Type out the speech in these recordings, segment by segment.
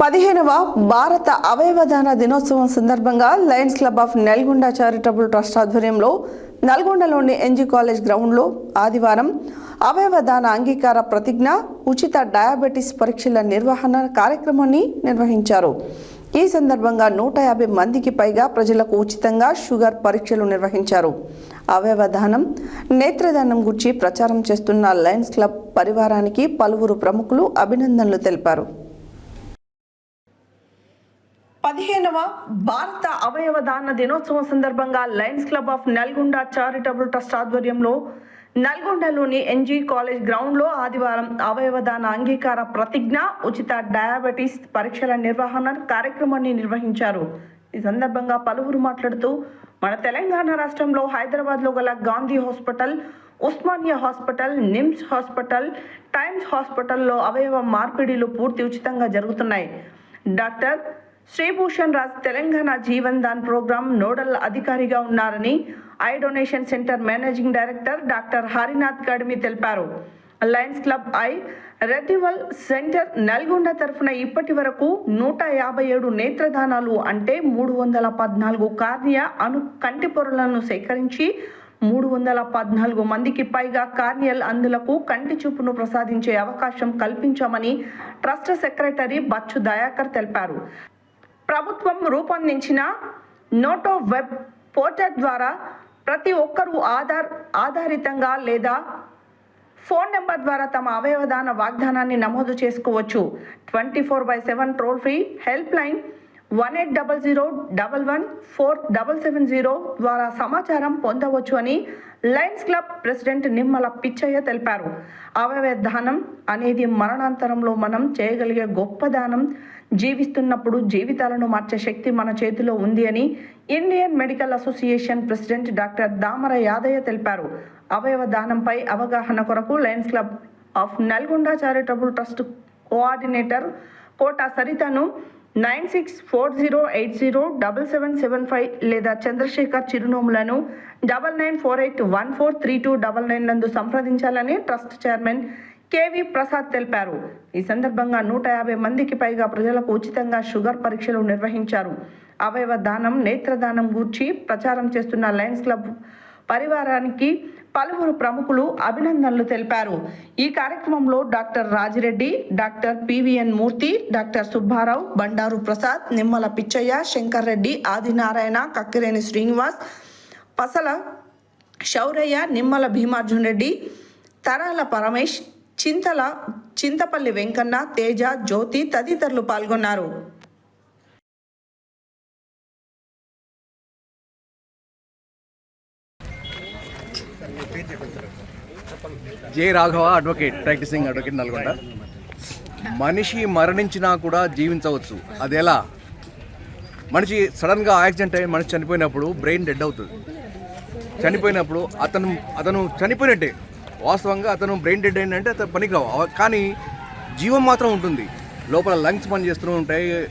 పదిహేనవ భారత అవయవదాన దినోత్సవం సందర్భంగా Lions Club of Nalgonda charitable trust ఆధ్వర్యంలో నల్గొండలోని ఎన్జీ కాలేజ్ గ్రౌండ్లో ఆదివారం అవయవదాన అంగీకార ప్రతిజ్ఞ ఉచిత డయాబెటీస్ పరీక్షల నిర్వహణ కార్యక్రమాన్ని నిర్వహించారు. ఈ సందర్భంగా నూట యాభై మందికి పైగా ప్రజలకు ఉచితంగా షుగర్ పరీక్షలు నిర్వహించారు. అవయవదానం నేత్రదానం గురించి ప్రచారం చేస్తున్న లయన్స్ క్లబ్ పరివారానికి పలువురు ప్రముఖులు అభినందనలు తెలిపారు. పదిహేనవ భారత అవయవ దాన దినోత్సవం సందర్భంగా Lions Club of Nalgonda charitable trust ఆధ్వర్యంలో నల్గొండలోని ఎన్జీ కాలేజ్ గ్రౌండ్లో ఆదివారం అవయవ దాన అంగీకార ప్రతిజ్ఞ ఉచిత డయాబెటీస్ పరీక్షల నిర్వహణ కార్యక్రమాన్ని నిర్వహించారు. ఈ సందర్భంగా పలువురు మాట్లాడుతూ మన తెలంగాణ రాష్ట్రంలో హైదరాబాద్లో గల Gandhi hospital Osmania hospital NIMS hospital Times హాస్పిటల్లో అవయవ మార్పిడిలు పూర్తి ఉచితంగా జరుగుతున్నాయి. Doctor Sribhushan Raj Telangana Jeevan Dan programme nodal అధికారిగా ఉన్నారని eye donation centre managing director doctor Harinath Kadimi తెలిపారు. Lions Club eye retrieval centre Nalgonda తరఫున ఇప్పటి వరకు నూట యాభై ఏడు నేత్రదానాలు అంటే మూడు వందల పద్నాలుగు కార్నియా అను కంటి పొరలను సేకరించి మూడు వందల పద్నాలుగు మందికి పైగా కార్నియల్ అందులకు కంటి చూపును ప్రసాదించే అవకాశం కల్పించామని ట్రస్ట్ సెక్రటరీ బచ్చు దయాకర్ తెలిపారు. ప్రభుత్వం రూపొందించిన నోటో వెబ్ పోర్టల్ ద్వారా ప్రతి ఒక్కరూ ఆధార్ ఆధారితంగా లేదా ఫోన్ నెంబర్ ద్వారా తమ అవయవదాన వాగ్దానాన్ని నమోదు చేసుకోవచ్చు. Twenty four by seven toll free helpline one eight double zero double one four double seven zero ద్వారా సమాచారం పొందవచ్చు అని Lions Club president Nimmala Pichaiah తెలిపారు. అవయవదానం అనేది మరణాంతరంలో మనం చేయగలిగే గొప్ప దానం. జీవిస్తున్నప్పుడు జీవితాలను మార్చే శక్తి మన చేతిలో ఉంది అని Indian medical association president doctor Damara Yadaiah తెలిపారు. అవయవ దానంపై అవగాహన కొరకు lions club of Nalgonda charitable trust coordinator Kota సరితను nine six four zero eight zero double seven seven five లేదా Chandrasekhar చిరునోములను double nine four eight one four three two double nine నందు సంప్రదించాలని trust chairman K V Prasad తెలిపారు. ఈ సందర్భంగా నూట యాభై మందికి పైగా ప్రజలకు ఉచితంగా షుగర్ పరీక్షలు నిర్వహించారు. అవయవ దానం నేత్రదానం గూర్చి ప్రచారం చేస్తున్న లయన్స్ క్లబ్ పరివారానికి పలువురు ప్రముఖులు అభినందనలు తెలిపారు. ఈ కార్యక్రమంలో doctor Rajireddy doctor P V N Murthy doctor Subbarao Bandaru Prasad Nimmala Pichaiah Shankar Reddy Adinarayana Kakkireni Srinivas Pasala Sauraiah Nimmala Bhimarjun Reddy Tarala Paramesh Chintala Chintapalli Venkanna Teja Jyothi తదితరులు పాల్గొన్నారు. J Raghava advocate practising advocate Nalgonda. మనిషి మరణించినా కూడా జీవించవచ్చు. అది ఎలా మనిషి సడన్గా accident అయ్యి మనిషి చనిపోయినప్పుడు బ్రెయిన్ డెడ్ అవుతుంది. చనిపోయినప్పుడు అతను అతను చనిపోయినట్టే. వాస్తవంగా అతను బ్రెయిన్ డెడ్ అయిందంటే అతను పనికిరావు అవ- కానీ జీవం మాత్రం ఉంటుంది. లోపల లంగ్స్ పనిచేస్తూ ఉంటాయి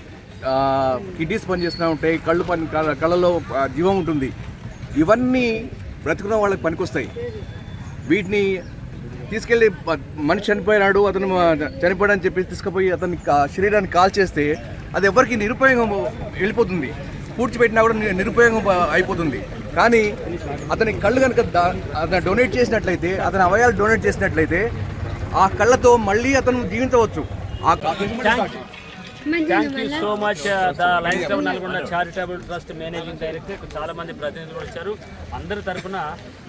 కిడ్నీస్ పనిచేస్తూ ఉంటాయి కళ్ళు పని కళ్ళ- కళ్ళలో జీవం ఉంటుంది. ఇవన్నీ బ్రతుకున్న వాళ్ళకి పనికొస్తాయి. వీటిని తీసుకెళ్ళి మనిషి చనిపోయినాడు అతను చనిపోయాడు చనిపోయాడని చెప్పి తీసుకుపోయి అతని శరీరాన్ని కాల్ చేస్తే అది ఎవరికి నిరుపయోగం వెళ్ళిపోతుంది. పూడ్చిపెట్టినా కూడా నిరుపయోగం అయిపోతుంది. కానీ అతని కళ్ళు కనుక అతను డొనేట్ చేసినట్లయితే అతని అవయాలు డొనేట్ చేసినట్లయితే ఆ కళ్ళతో మళ్ళీ అతను జీవించవచ్చు. ఆ thank you so much the Lions Club Nalgonda charitable trust managing director చాలా మంది ప్రతినిధులు వచ్చారు. అందరి తరపున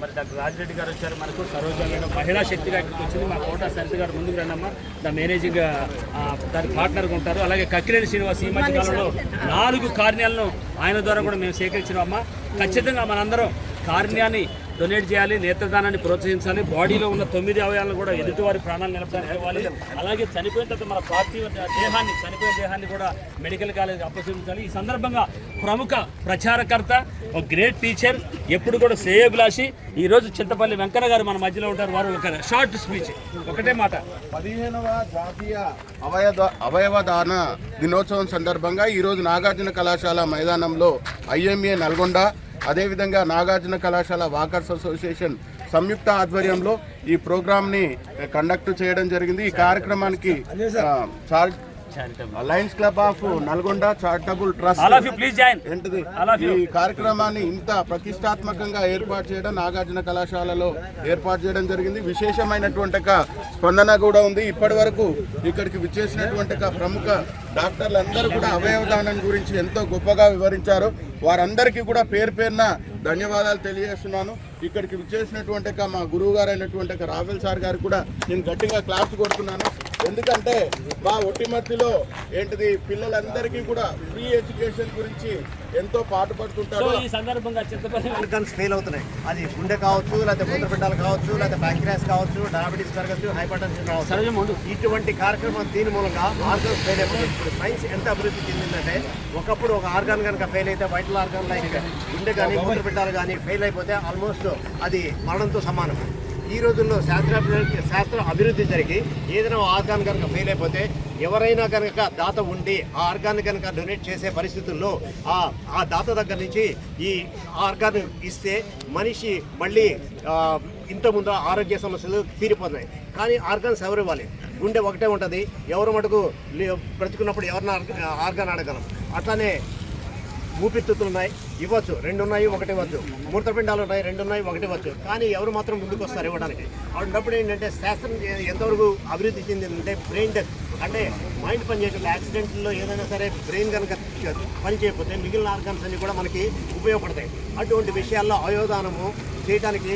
మరి డాక్టర్ రాజిరెడ్డి గారు వచ్చారు. మనకు సరోజ మహిళా శక్తిగా ఇక్కడికి వచ్చింది. మా కోట సరిత గారు ముందుకు రండమ్మా. ద మేనేజింగ్ ఆ, దాని పార్ట్నర్గా ఉంటారు. అలాగే కక్కిరేని శ్రీనివాస్ ఈ మధ్య కాలంలో నాలుగు కార్యాలను ఆయన ద్వారా కూడా మేము సేకరించినామమ్మా. ఖచ్చితంగా మనందరం కార్యాన్ని డొనేట్ చేయాలి నేత్రదానాన్ని ప్రోత్సహించాలి. బాడీలో ఉన్న తొమ్మిది అవయాలను కూడా ఎదుటివారి ప్రాణాలు నిలపడానికి ఇవ్వాలి అలాగే చనిపోయిన తర్వాత మన పార్థివ దేహాన్ని చనిపోయిన దేహాన్ని కూడా మెడికల్ కాలేజ్ అప్పగించాలి. ఈ సందర్భంగా ప్రముఖ ప్రచారకర్త ఒక గ్రేట్ టీచర్ ఎప్పుడు కూడా శ్రేయోభిలాషి ఈరోజు చింతపల్లి వెంకన్న గారు మన మధ్యలో ఉంటారు. వారు ఒక షార్ట్ స్పీచ్ ఒకటే మాట. పదిహేనవ జాతీయ అవయవ అవయవదాన దినోత్సవం సందర్భంగా ఈరోజు నాగార్జున కళాశాల మైదానంలో ఐఎంఏ నల్గొండ అదేవిధంగా నాగార్జున కళాశాల వాకర్స్ అసోసియేషన్ సంయుక్త ఆధ్వర్యంలో ఈ ప్రోగ్రామ్ని కండక్ట్ చేయడం జరిగింది. ఈ కార్యక్రమానికి ఆ, Lions Club of Nalgonda charitable trust please join ఏంటిది. ఈ కార్యక్రమాన్ని ఇంత ప్రతిష్టాత్మకంగా ఏర్పాటు చేయడం నాగార్జున కళాశాలలో ఏర్పాటు చేయడం జరిగింది. విశేషమైనటువంటి స్పందన కూడా ఉంది. ఇప్పటి వరకు ఇక్కడికి విచ్చేసినటువంటి ప్రముఖ డాక్టర్లు అందరూ కూడా అవయవదానం గురించి ఎంతో గొప్పగా వివరించారు. వారందరికీ కూడా పేరు పేరున ధన్యవాదాలు తెలియజేస్తున్నాను. ఇక్కడికి విచ్చేసినటువంటి మా గురువు గారు అయినటువంటి రాఫెల్ సార్ గారు కూడా నేను గట్టిగా క్లాస్ కొడుతున్నాను. ఎందుకంటే మా ఒట్టిమత్తిలో ఏంటిది పిల్లలందరికీ కూడా ఫ్రీ ఎడ్యుకేషన్ గురించి ఎంతో పాటుపడుతుంటారు ఈ సందర్భంగా ఆర్గన్స్ ఫెయిల్ అవుతున్నాయి. అది గుండె కావచ్చు లేకపోతే మూత్రపిండాలు కావచ్చు లేకపోతే బ్యాంక్రాస్ కావచ్చు డయాబెటీస్ కావచ్చు. హైపర్ టెన్షన్ కావచ్చు. ఇటువంటి కార్యక్రమం దీని మూలంగా ఆర్గన్స్ ఫెయిల్ అయిపోతుంది ఇప్పుడు సైన్స్ ఎంత అభివృద్ధి చెందిందంటే ఒకప్పుడు ఒక ఆర్గాన్ కనుక ఫెయిల్ అయితే వైటల్ ఆర్గాన్ లైక్ గుండె కానీ మూత్రపిండాలు కానీ ఫెయిల్ అయిపోతే ఆల్మోస్ట్ అది మరణంతో సమానం. ఈ రోజుల్లో శాస్త్ర శాస్త్ర అభివృద్ధి జరిగి ఏదైనా ఆర్గాన్ కనుక ఫెయిల్ అయిపోతే ఎవరైనా కనుక దాత ఉండి ఆ ఆర్గాన్ కనుక డొనేట్ చేసే పరిస్థితుల్లో ఆ ఆ దాత దగ్గర నుంచి ఈ ఆర్గాన్ ఇస్తే మనిషి మళ్ళీ ఇంతకుముందు ఆరోగ్య సమస్యలు తీరిపోతున్నాయి. కానీ ఆర్గాన్స్ ఎవరు ఇవ్వాలి? గుండె ఒకటే ఉంటుంది. ఎవరు మటుకు లే- బ్రతుకున్నప్పుడు ఎవరిని ఆర్గాన్ అడగలం అట్లానే ఊపిరితిత్తులు ఉన్నాయి ఇవ్వచ్చు. రెండు ఉన్నాయి ఒకటి ఇవ్వచ్చు. మూత్రపిండాలు ఉన్నాయి రెండు ఉన్నాయి ఒకటి ఇవ్వచ్చు. కానీ ఎవరు మాత్రం ముందుకు వస్తారు ఇవ్వడానికి. అన్నప్పుడు ఏంటంటే శాస్త్రం ఎంతవరకు అభివృద్ధి చెందిందంటే బ్రెయిన్ డెత్. అంటే మైండ్ పని యాక్సిడెంట్లో ఏదైనా సరే బ్రెయిన్ కనుక పని చేయకపోతే మిగిలిన ఆర్గాన్స్ అన్ని కూడా మనకి ఉపయోగపడతాయి. అటువంటి విషయాల్లో అవయోదానము చేయడానికి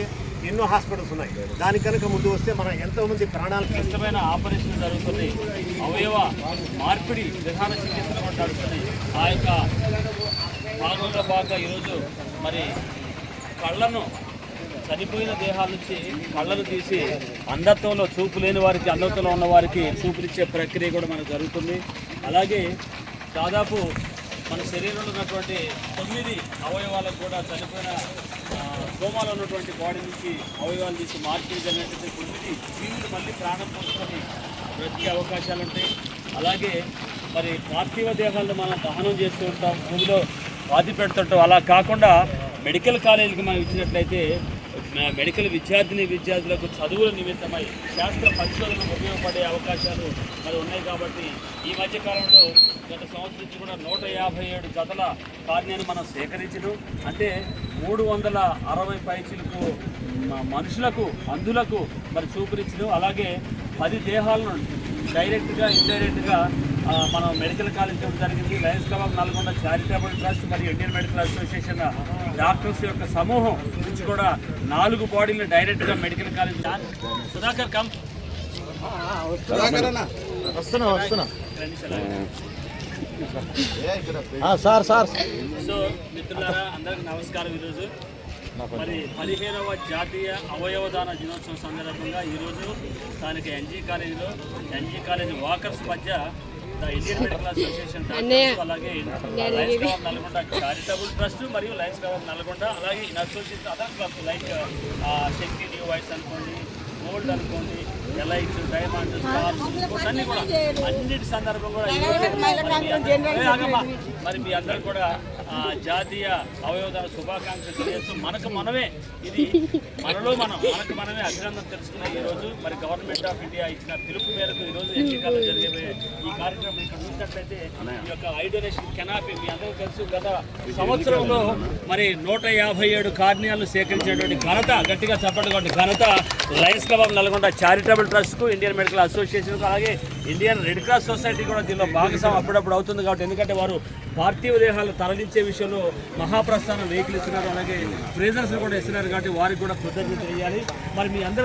ఎన్నో హాస్పిటల్స్ ఉన్నాయి. దానికి కనుక ముందు వస్తే మనం ఎంతోమంది ప్రాణాలు కష్టమైన ఆపరేషన్ జరుగుతుంది అవయవ మార్పిడి విధాన చికిత్సలు కూడా ఆ యొక్క భాగంలో భాగంగా ఈరోజు మరి కళ్ళను చనిపోయిన దేహాల నుంచి కళ్ళను తీసి అంధత్వంలో చూపు లేని వారికి అంధత్వంలో ఉన్న వారికి చూపునిచ్చే ప్రక్రియ కూడా మనకు జరుగుతుంది. అలాగే దాదాపు మన శరీరంలో ఉన్నటువంటి తొమ్మిది అవయవాలకు కూడా చనిపోయిన ఆ, కోమాలో ఉన్నటువంటి బాడీ నుంచి అవయవాలు తీసి మార్పిడి జరిగినటువంటి తొమ్మిది జీవులు మళ్ళీ ప్రాణం పోసుకొని బ్రతికే అవకాశాలు ఉంటాయి అలాగే మరి పార్థివ దేహాలను మనం దహనం చేస్తూ ఉంటాం. భూమిలో పాతి పెడుతుంటాం అలా కాకుండా మెడికల్ కాలేజీకి మనం ఇచ్చినట్లయితే మెడికల్ విద్యార్థిని విద్యార్థులకు చదువుల నిమిత్తమై శాస్త్ర పరిశోధనకు ఉపయోగపడే అవకాశాలు మరి ఉన్నాయి కాబట్టి ఈ మధ్య కాలంలో గత సంవత్సరం నుంచి కూడా నూట యాభై ఏడు జతల కార్యాన్ని మనం సేకరించడం. అంటే మూడు వందల అరవై పైచీలకు మనుషులకు అందులకు మరి చూపునిచ్చడం. అలాగే పది దేహాలను డైరెక్ట్గా ఇండైరెక్ట్గా మనం మెడికల్ కాలేజ్ ఇవ్వడం జరిగింది. Lions Club Nalgonda charitable trust మరియు ఇండియన్ మెడికల్ అసోసియేషన్ డాక్టర్స్ యొక్క సమూహం నుంచి కూడా నాలుగు బాడీలు డైరెక్ట్గా మెడికల్ కాలేజ్ సుధాకర్ కమ్ వస్తున్నా వస్తున్నా. Sir sir. సో మిత్రులారా అందరికి నమస్కారం ఈరోజు. మరి పదిహేనవ జాతీయ అవయవదాన దినోత్సవం సందర్భంగా ఈరోజు స్థానిక ఎన్జీ కాలేజీలో ఎన్జీ కాలేజీ వాకర్స్ మధ్య అలాగే చారిటబుల్ ట్రస్ట్ మరియు లయన్స్ క్లబ్ నల్గొండ అలాగే in association other clubs like Shakti new wise అనుకోండి గోల్డ్ అనుకోండి డైమండ్ స్టార్స్ అన్ని కూడా అన్నిటి సందర్భం కూడా ఈరోజు మరి మీ అందరూ- కూడా జాతీయ అవయవదాన శుభాకాంక్షలు తెలియజేస్తూ మనకు మనమే ఇది మనలో మనం మనకు మనమే అభినందన తెలుసుకునే ఈ రోజు. మరి గవర్నమెంట్ ఆఫ్ ఇండియా ఇచ్చిన పిలుపు మేరకు ఈ రోజు ఎన్నికల్లో జరిగే ఈ కార్యక్రమం ఇక్కడ చూసినట్లయితే ఈ యొక్క ఐ డొనేషన్ కెనాపీ మీ అందరూ తెలుసు. గత సంవత్సరంలో మరి నూట యాభై ఏడు కార్యాలు సేకరించినటువంటి ఘనత గట్టిగా చప్పట్టుకోండి ఘనత లయన్స్ క్లబ్ నల్గొండ చారిటబుల్ ట్రస్ట్కు ఇండియన్ మెడికల్ అసోసియేషన్కు అలాగే ఇండియన్ రెడ్ క్రాస్ సొసైటీ కూడా దీనిలో భాగస్వామ్యం అప్పుడప్పుడు అవుతుంది కాబట్టి ఎందుకంటే వారు పార్థివ దేహాలు తరలించే విషయంలో మహాప్రస్థానం వెహికల్ ఇస్తున్నారు అలాగే ఫ్రేజర్స్ కూడా ఇస్తున్నారు కాబట్టి వారికి కూడా కృతజ్ఞత తెలియాలి. మరి మీ అందరూ